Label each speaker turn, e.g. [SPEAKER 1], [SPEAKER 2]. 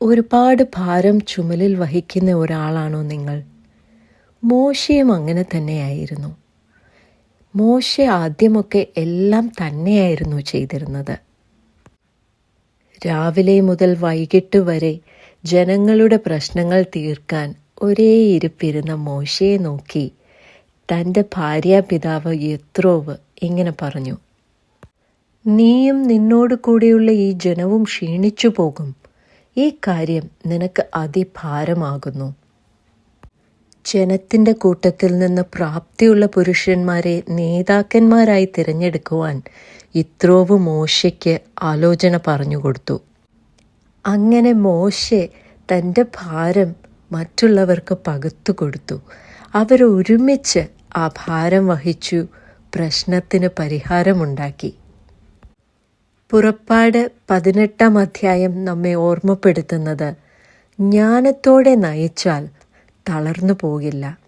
[SPEAKER 1] ഒരുപാട് ഭാരം ചുമലിൽ വഹിക്കുന്ന ഒരാളാണോ നിങ്ങൾ? മോശയും അങ്ങനെ തന്നെയായിരുന്നു. മോശ ആദ്യമൊക്കെ എല്ലാം തന്നെയായിരുന്നു ചെയ്തിരുന്നത്. രാവിലെ മുതൽ വൈകിട്ട് വരെ ജനങ്ങളുടെ പ്രശ്നങ്ങൾ തീർക്കാൻ ഒരേ ഇരിപ്പിരുന്ന മോശയെ നോക്കി തന്റെ ഭാര്യാപിതാവ് യത്രോവ് ഇങ്ങനെ പറഞ്ഞു നീയും നിന്നോട് കൂടെയുള്ള ഈ ജനവും ക്ഷീണിച്ചു പോകും. ഈ കാര്യം നിനക്ക് അതിഭാരമാകുന്നു. ജനത്തിന്റെ കൂട്ടത്തിൽ നിന്ന് പ്രാപ്തിയുള്ള പുരുഷന്മാരെ നേതാക്കന്മാരായി തിരഞ്ഞെടുക്കുവാൻ ഇത്രോവ് മോശയ്ക്ക് ആലോചന പറഞ്ഞു കൊടുത്തു. അങ്ങനെ മോശെ തന്റെ ഭാരം മറ്റുള്ളവർക്ക് പകുത്തു കൊടുത്തു. അവരൊരുമിച്ച് ആ ഭാരം വഹിച്ചു പ്രശ്നത്തിന് പരിഹാരമുണ്ടാക്കി. പുറപ്പാട് പതിനെട്ടാം അധ്യായം നമ്മെ ഓർമ്മപ്പെടുത്തുന്നത്. ജ്ഞാനത്തോടെ നയിച്ചാൽ തളർന്നു പോകില്ല.